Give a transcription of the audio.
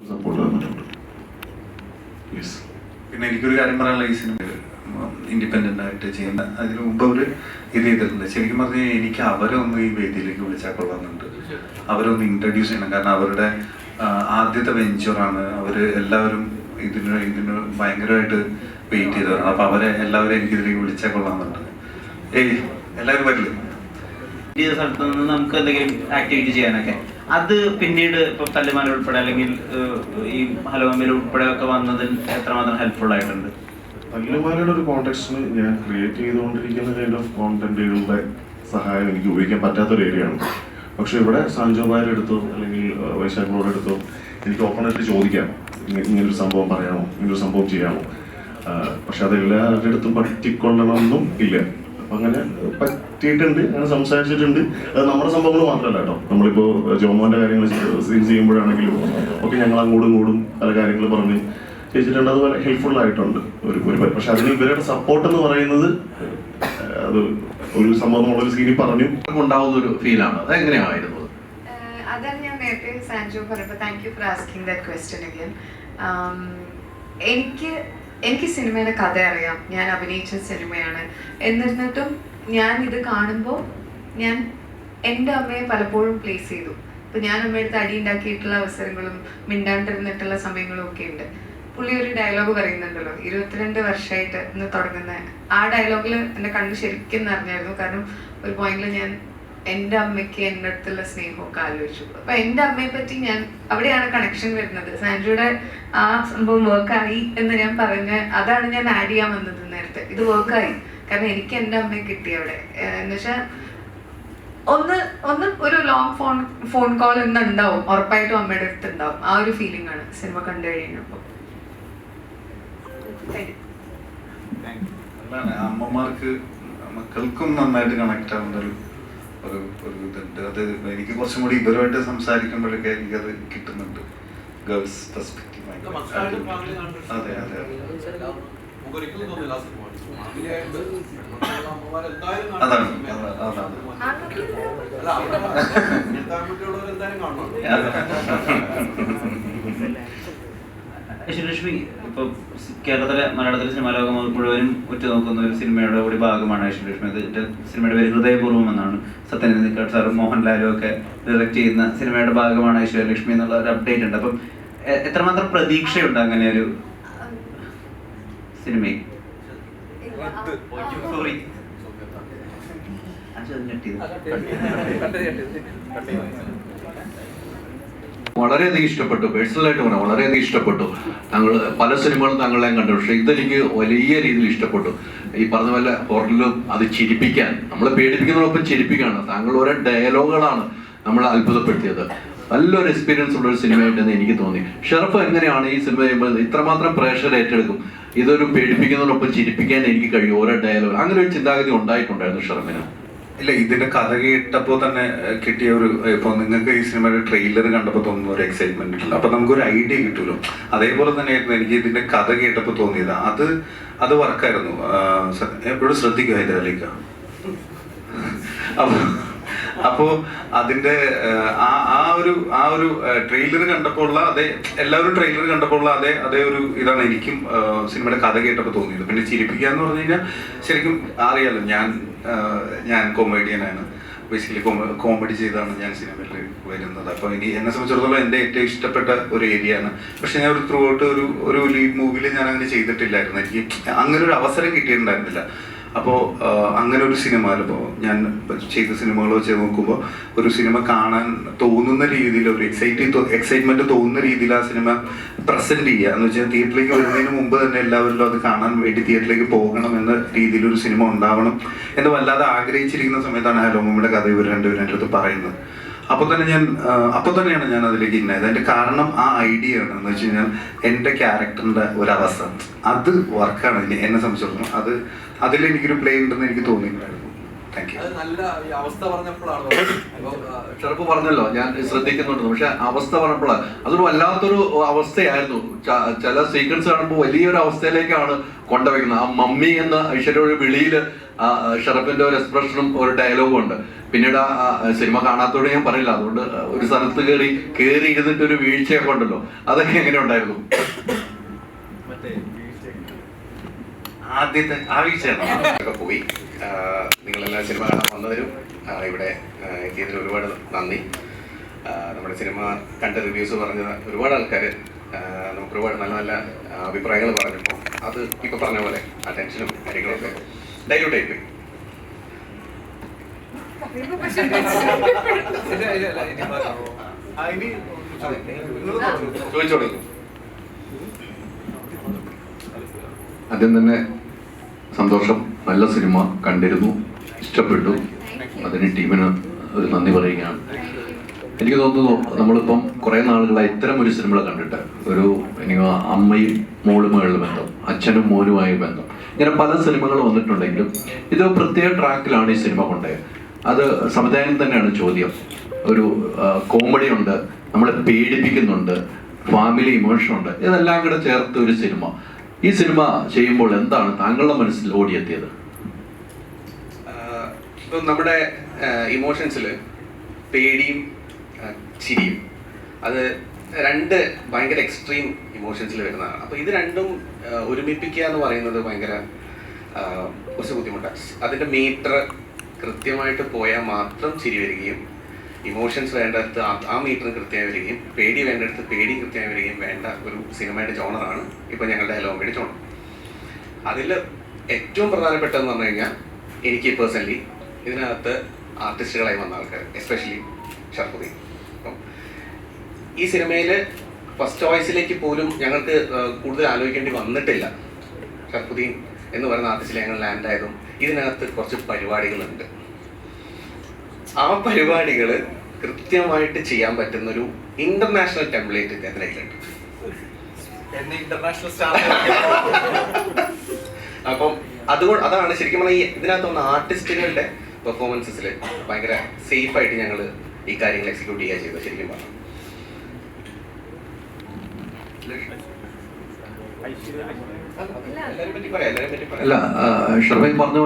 Support പിന്നെ എനിക്കൊരു കാര്യം പറയാനുള്ള ഈ സിനിമ ഇൻഡിപെൻഡന്റ് ആയിട്ട് ചെയ്യുന്ന അതിന് മുമ്പ് അവർ ഇത് ചെയ്തിട്ടുണ്ട്. ശരിക്കും പറഞ്ഞാൽ എനിക്ക് അവരെ ഒന്ന് ഈ വേദിയിലേക്ക് വിളിച്ചാൽ കൊള്ളാമെന്നുണ്ട്. അവരൊന്ന് ഇൻട്രൊഡ്യൂസ് ചെയ്യണം. കാരണം അവരുടെ ആദ്യത്തെ വെഞ്ചറാണ് അവർ എല്ലാവരും ഇതിന് ഇതിന് ഭയങ്കരമായിട്ട് വെയിറ്റ് ചെയ്തവരാണ്. അപ്പൊ അവരെ എല്ലാവരും എനിക്ക് ഇതിലേക്ക് വിളിച്ചാൽ കൊള്ളാമെന്നുണ്ട്. ഏയ് എല്ലാവരും വരില്ലേ? ചെയ്ത സ്ഥലത്ത് നിന്ന് നമുക്ക് എന്തെങ്കിലും ആക്ടിവിറ്റി ചെയ്യാനൊക്കെ. അത് പിന്നീട് ഇപ്പൊ തല്ലുമാല ഉൾപ്പെടെ അല്ലെങ്കിൽ ഈ ഹലോമയിൽ ഉൾപ്പെടെ ഒക്കെ വന്നതിൽ എത്രമാത്രം ഹെൽപ്ഫുൾ ആയിട്ടുണ്ട്? ഒരു കോണ്ടെക്സ്റ്റിന് ഞാൻ ക്രിയേറ്റ് ചെയ്തുകൊണ്ടിരിക്കുന്ന കൈൻഡ് ഓഫ് കോണ്ടന്റുകളുടെ സഹായം എനിക്ക് ഉപയോഗിക്കാൻ പറ്റാത്തൊരു ആണ്. പക്ഷെ ഇവിടെ സാഞ്ചോബായുടെ അടുത്തോ അല്ലെങ്കിൽ വൈശാഖിനോട് എടുത്തോ എനിക്ക് ഓപ്പണായിട്ട് ചോദിക്കാം. ഇങ്ങനൊരു സംഭവം പറയാമോ? ഇങ്ങനൊരു സംഭവം ചെയ്യാമോ? പക്ഷെ അതെല്ലാവരുടെ അടുത്തും പറ്റിക്കൊള്ളണമെന്നും ഇല്ല. അങ്ങനെ പറ്റിയിട്ടുണ്ട് അങ്ങനെ സംസാരിച്ചിട്ടുണ്ട്. അത് നമ്മുടെ സംഭവങ്ങൾ മാത്രമല്ല കേട്ടോ. നമ്മളിപ്പോ ജോമോന്റെ കാര്യങ്ങൾ സീൻ ചെയ്യുമ്പോഴാണെങ്കിലും ഒക്കെ ഞങ്ങൾ അങ്ങോട്ടും ഇങ്ങോട്ടും പല കാര്യങ്ങൾ പറഞ്ഞ് ചെയ്തിട്ടുണ്ട്. അതുപോലെ ഹെൽപ്ഫുൾ ആയിട്ടുണ്ട്. ഒരു ഒരു പക്ഷെ അതിന് ഇവരുടെ സപ്പോർട്ട് എന്ന് പറയുന്നത് അത് ഒരു സംഭവം നമ്മളൊരു സീനിൽ പറഞ്ഞു. ഉണ്ടാവുന്ന ഒരു ഫീലാണ് അത് എങ്ങനെയായിരുന്നു? അതാണ് ഞാൻ നേരത്തെ സാൻജു പറഞ്ഞപ്പോൾ thank you for asking that question again Um, എനിക്ക് എനിക്ക് സിനിമയുടെ കഥ അറിയാം. ഞാൻ അഭിനയിച്ച സിനിമയാണ്. എന്നിരുന്നിട്ടും ഞാൻ ഇത് കാണുമ്പോൾ ഞാൻ എന്റെ അമ്മയെ പലപ്പോഴും പ്ലേസ് ചെയ്തു. ഇപ്പം ഞാൻ അമ്മയുടെ അടി ഉണ്ടാക്കിയിട്ടുള്ള അവസരങ്ങളും മിണ്ടാണ്ടിരുന്നിട്ടുള്ള സമയങ്ങളും ഒക്കെ ഉണ്ട്. പുള്ളി ഒരു ഡയലോഗ് പറയുന്നുണ്ടല്ലോ. ഇരുപത്തിരണ്ട് വർഷമായിട്ട് ഇന്ന് തുടങ്ങുന്ന ആ ഡയലോഗിൽ എന്റെ കണ്ണ് ശരിക്കും നിറഞ്ഞായിരുന്നു. കാരണം ഒരു പോയിന്റിൽ ഞാൻ എന്റെ അമ്മയ്ക്ക് എന്റെ അടുത്തുള്ള സ്നേഹമൊക്കെ ആലോചിച്ചു. അപ്പൊ എന്റെ അമ്മയെ പറ്റി ഞാൻ അവിടെയാണ് കണക്ഷൻ വരുന്നത്. സാൻഡ്രയുടെ ആ സംഭവം വർക്കായി എന്ന് ഞാൻ പറഞ്ഞ അതാണ് ഞാൻ ആഡ് ചെയ്യാൻ വന്നത് നേരത്തെ. ഇത് വർക്കായി കാരണം എനിക്ക് എന്റെ അമ്മയെ കിട്ടി അവിടെ. എന്നുവെച്ചാൽ ഒന്ന് ഒന്ന് ഒരു ലോങ് ഫോൺ ഫോൺ കോൾ ഇന്ന് ഉണ്ടാവും ഉറപ്പായിട്ടും അമ്മയുടെ അടുത്ത് ഉണ്ടാവും ആ ഒരു ഫീലിംഗ് ആണ് സിനിമ കണ്ടു അതാണ്. അമ്മമാർക്ക് മക്കൾക്കും നന്നായിട്ട് കണക്ട് ആവുന്ന ഒരു ഒരു ഒരു ഇതുണ്ട്. അത് എനിക്ക് കുറച്ചും കൂടി ഇവരുമായിട്ട് സംസാരിക്കുമ്പോഴൊക്കെ എനിക്കത് കിട്ടുന്നുണ്ട്. ഗേൾസ് പെർസ്പെക്റ്റീവ് അതെ അതെ അതെ. അതാണ് അതാണ്, അതാണ്. ഐശ്വര്യലക്ഷ്മി ഇപ്പൊ കേരളത്തിലെ മലയാളത്തിലെ സിനിമാ ലോകം മുഴുവനും ഉറ്റുനോക്കുന്ന ഒരു സിനിമയുടെ കൂടി ഭാഗമാണ് ഐശ്വര്യലക്ഷ്മി അത് സിനിമയുടെ പേര് ഹൃദയപൂർവം എന്നാണ് സത്യനന്ദിക്കാട് സാറും മോഹൻലാലും ഒക്കെ ഡയറക്റ്റ് ചെയ്യുന്ന സിനിമയുടെ ഭാഗമാണ് ഐശ്വര്യലക്ഷ്മി എന്നുള്ള ഒരു അപ്ഡേറ്റ് ഉണ്ട്. അപ്പം എത്രമാത്രം പ്രതീക്ഷയുണ്ട് അങ്ങനെ ഒരു സിനിമയിൽ? സോറി വളരെയധികം ഇഷ്ടപ്പെട്ടു. പേഴ്സണലായിട്ട് പറഞ്ഞു വളരെയധികം ഇഷ്ടപ്പെട്ടു. താങ്കൾ പല സിനിമകളും താങ്കളെയും കണ്ടു. പക്ഷെ ഇതെനിക്ക് വലിയ രീതിയിൽ ഇഷ്ടപ്പെട്ടു. ഈ പറഞ്ഞ പോലെ ഹൊററിലും അത് ചിരിപ്പിക്കാൻ നമ്മളെ പേടിപ്പിക്കുന്നതോടൊപ്പം ചിരിപ്പിക്കുകയാണ്. താങ്കൾ ഓരോ ഡയലോഗുകളാണ് നമ്മളെ അത്ഭുതപ്പെടുത്തിയത്. നല്ലൊരു എക്സ്പീരിയൻസ് ഉള്ള ഒരു സിനിമയായിട്ടെന്ന് എനിക്ക് തോന്നി. ഷെറഫ് എങ്ങനെയാണ് ഈ സിനിമ ചെയ്യുമ്പോൾ ഇത്രമാത്രം പ്രേക്ഷകർ ഏറ്റെടുക്കും? ഇതൊരു പേടിപ്പിക്കുന്നതിനൊപ്പം ചിരിപ്പിക്കാൻ എനിക്ക് കഴിയും. ഓരോ ഡയലോഗ്. അങ്ങനെ ഒരു ചിന്താഗതി ഉണ്ടായിട്ടുണ്ടായിരുന്നു ഷെറഫിന്. ഇല്ല ഇതിന്റെ കഥ കേട്ടപ്പോ തന്നെ കിട്ടിയ ഒരു ഇപ്പൊ നിങ്ങൾക്ക് ഈ സിനിമയുടെ ട്രെയിലർ കണ്ടപ്പോൾ തോന്നുന്ന ഒരു എക്സൈറ്റ്മെന്റ് ഇല്ല അപ്പൊ നമുക്കൊരു ഐഡിയ കിട്ടുമല്ലോ അതേപോലെ തന്നെയായിരുന്നു എനിക്ക് ഇതിന്റെ കഥ കേട്ടപ്പോൾ തോന്നിയത്. അത് അത് വർക്കായിരുന്നു എപ്പോഴും ശ്രദ്ധിക്കുക ഹൈദരാലിക്ക? അപ്പൊ അപ്പോ അതിന്റെ ആ ആ ഒരു ആ ഒരു ട്രെയിലർ കണ്ടപ്പോൾ ഉള്ള അതേ എല്ലാവരും ട്രെയിലർ കണ്ടപ്പോൾ ഉള്ള അതേ അതേ ഒരു ഇതാണ് എനിക്കും സിനിമയുടെ കഥ കേട്ടപ്പോൾ തോന്നിയത്. പിന്നെ ചിരിപ്പിക്കുക എന്ന് പറഞ്ഞു കഴിഞ്ഞാൽ ശരിക്കും അറിയാലോ ഞാൻ ഞാൻ കൊമേഡിയനാണ് ബേസിക്കലി കോമഡി ചെയ്താണ് ഞാൻ സിനിമയിൽ വരുന്നത്. അപ്പോൾ ഇനി എന്നെ സംബന്ധിച്ചിടത്തോളം എന്റെ ഏറ്റവും ഇഷ്ടപ്പെട്ട ഒരു ഏരിയ ആണ്. പക്ഷെ ഞാൻ ഒരു ത്രൂ ഔട്ട് ഒരു ഒരു ലീഡ് മൂവിയിൽ ഞാൻ അങ്ങനെ ചെയ്തിട്ടില്ലായിരുന്നു. എനിക്ക് അങ്ങനെ ഒരു അവസരം കിട്ടിയിട്ടുണ്ടായിരുന്നില്ല. അപ്പോൾ അങ്ങനെ ഒരു സിനിമ ഞാൻ ചെയ്ത സിനിമകൾ വെച്ച് നോക്കുമ്പോൾ ഒരു സിനിമ കാണാൻ തോന്നുന്ന രീതിയിൽ ഒരു എക്സൈറ്റി എക്സൈറ്റ്മെന്റ് തോന്നുന്ന രീതിയിൽ ആ സിനിമ പ്രസന്റ് ചെയ്യുക. എന്ന് വെച്ചാൽ തിയേറ്ററിലേക്ക് വരുന്നതിന് മുമ്പ് തന്നെ എല്ലാവരിലും അത് കാണാൻ വേണ്ടി തിയേറ്ററിലേക്ക് പോകണം എന്ന രീതിയിൽ ഒരു സിനിമ ഉണ്ടാവണം എന്ന് വല്ലാതെ ആഗ്രഹിച്ചിരിക്കുന്ന സമയത്താണ് ഹലോമയുടെ കഥ ഇവർ രണ്ടുപേരും എന്റെ അടുത്ത് പറയുന്നത്. അപ്പോൾ തന്നെ ഞാൻ അപ്പോൾ തന്നെയാണ് ഞാൻ അതിലേക്ക് ഇന്നത്. അതിന്റെ കാരണം ആ ഐഡിയ ആണ്. എന്ന് വെച്ച് കഴിഞ്ഞാൽ എന്റെ ക്യാരക്ടറിന്റെ ഒരു അവസ്ഥ. അത് വർക്കാണ് എന്നെ സംബന്ധിച്ചിടത്തോളം അത് അതിൽ എനിക്കൊരു പ്ലേ ഉണ്ടെന്ന് എനിക്ക് തോന്നിയിട്ടുണ്ടായിരുന്നു അത് നല്ല ഈ അവസ്ഥ ഷെറപ്പ് പറഞ്ഞല്ലോ ഞാൻ ശ്രദ്ധിക്കുന്നുണ്ട്. പക്ഷെ അവസ്ഥ പറഞ്ഞപ്പോഴാണ്. അതൊരു വല്ലാത്തൊരു അവസ്ഥയായിരുന്നു. ചില സീക്വൻസ് കാണുമ്പോൾ വലിയൊരു അവസ്ഥയിലേക്കാണ് കൊണ്ടുവയ്ക്കുന്നത് ആ മമ്മി എന്ന ഐശ്വര്യ ഒരു വിളിയിൽ ഷറഫിന്റെ ഒരു എക്സ്പ്രഷനും ഒരു ഡയലോഗും ഉണ്ട്. പിന്നീട് ആ സിനിമ കാണാത്തോടെ ഞാൻ പറയില്ല. അതുകൊണ്ട് ഒരു സ്ഥലത്ത് കയറി കയറി ഇരുന്നിട്ട് ഒരു വീഴ്ചയൊക്കെ ഉണ്ടല്ലോ. അതൊക്കെ എങ്ങനെ ഉണ്ടായിരുന്നു? ആദ്യത്തെ ആ വീഴ്ചയാണ് പോയി. നിങ്ങളെല്ലാം സിനിമ കാണാൻ വന്നവരും ഇവിടെ ആഹ് എത്തിയതിന് ഒരുപാട് നന്ദി. നമ്മുടെ സിനിമ കണ്ട റിവ്യൂസ് പറഞ്ഞ ഒരുപാട് ആൾക്കാർ നമുക്ക് ഒരുപാട് നല്ല നല്ല അഭിപ്രായങ്ങൾ പറഞ്ഞപ്പോൾ അത് ഇപ്പോൾ പറഞ്ഞ പോലെ ആ ടെൻഷനും കാര്യങ്ങളൊക്കെ ഡൈല്യൂട്ട് ആയിപ്പോയി. ചോദിച്ചോളൂ. ആദ്യം തന്നെ സന്തോഷം. നല്ല സിനിമ കണ്ടിരുന്നു. ഇഷ്ടപ്പെട്ടു. അതിന് ടീമിന് ഒരു നന്ദി പറയുകയാണ്. എനിക്ക് തോന്നുന്നു നമ്മളിപ്പം കുറേ നാളുകളായി ഇത്തരം ഒരു സിനിമ കണ്ടിട്ട്. ഒരു എനിക്ക് അമ്മയും മോളുമായുള്ള ബന്ധം അച്ഛനും മോനുമായ ബന്ധം. ഇങ്ങനെ പല സിനിമകൾ വന്നിട്ടുണ്ടെങ്കിലും ഇത് പ്രത്യേക ട്രാക്കിലാണ് ഈ സിനിമ കൊണ്ടുപോയത്. അത് സമുദായം തന്നെയാണ് ചോദ്യം. ഒരു കോമഡി ഉണ്ട് നമ്മളെ പേടിപ്പിക്കുന്നുണ്ട് ഫാമിലി ഇമോഷൻ ഉണ്ട്. ഇതെല്ലാം കൂടെ ചേർത്ത് ഒരു സിനിമ. ഈ സിനിമ ചെയ്യുമ്പോൾ എന്താണ് താങ്കളുടെ മനസ്സിൽ ഓടിയെത്തിയത്? ഇപ്പം നമ്മുടെ ഇമോഷൻസിൽ പേടിയും ചിരിയും. അത് രണ്ട് ഭയങ്കര എക്സ്ട്രീം ഇമോഷൻസിൽ വരുന്നതാണ്. അപ്പോൾ ഇത് രണ്ടും ഒരുമിപ്പിക്കുക എന്ന് പറയുന്നത് ഭയങ്കര കുറച്ച് ബുദ്ധിമുട്ടാണ് അതിന്റെ മീറ്റർ കൃത്യമായിട്ട് പോയാൽ മാത്രം ചിരി വരികയും ഇമോഷൻസ് വേണ്ടടുത്ത് ആ- മീറ്റർ കൃത്യമായി വരികയും പേടി വേണ്ടടുത്ത് പേടി കൃത്യമായി വരികയും വേണ്ട ഒരു സിനിമയുടെ ജോണറാണ് ഇപ്പോൾ ഞങ്ങളുടെ ഹലോമയുടെ ജോണർ അതിൽ ഏറ്റവും പ്രധാനപ്പെട്ടതെന്ന് പറഞ്ഞു കഴിഞ്ഞാൽ എനിക്ക് പേഴ്സണലി ഇതിനകത്ത് ആർട്ടിസ്റ്റുകളായി വന്ന ആൾക്കാർ എസ്പെഷ്യലി ഷർഫുദ്ദീൻ അപ്പം ഈ സിനിമയിൽ ഫസ്റ്റ് ചോയ്സിലേക്ക് പോലും ഞങ്ങൾക്ക് കൂടുതൽ ആലോചിക്കേണ്ടി വന്നിട്ടില്ല. ഷർഫുദ്ദീൻ എന്ന് പറയുന്ന ആർട്ടിസ്റ്റിൽ ഞങ്ങൾ ലാൻഡ് ആയതും ഇതിനകത്ത് കുറച്ച് പരിപാടികളുണ്ട്. ആ പരിപാടികൾ കൃത്യമായിട്ട് ചെയ്യാൻ പറ്റുന്ന ഒരു ഇന്റർനാഷണൽ ടെംപ്ലേറ്റ് ഇതിനകത്ത് കയ്യിലുണ്ട് അപ്പം അതുകൊണ്ട് അതാണ് ശരിക്കും പറഞ്ഞാൽ ഈ ഇതിനകത്ത് വന്ന ആർട്ടിസ്റ്റുകളുടെ പെർഫോമൻസസിൽ ഭയങ്കര സേഫ് ആയിട്ട് ഞങ്ങൾ ഈ കാര്യങ്ങൾ എക്സിക്യൂട്ട് ചെയ്യുക ചെയ്തത് ശരിക്കും പറഞ്ഞു. എല്ലാവരെ പറ്റി പറയാം എല്ലാവരും പറ്റി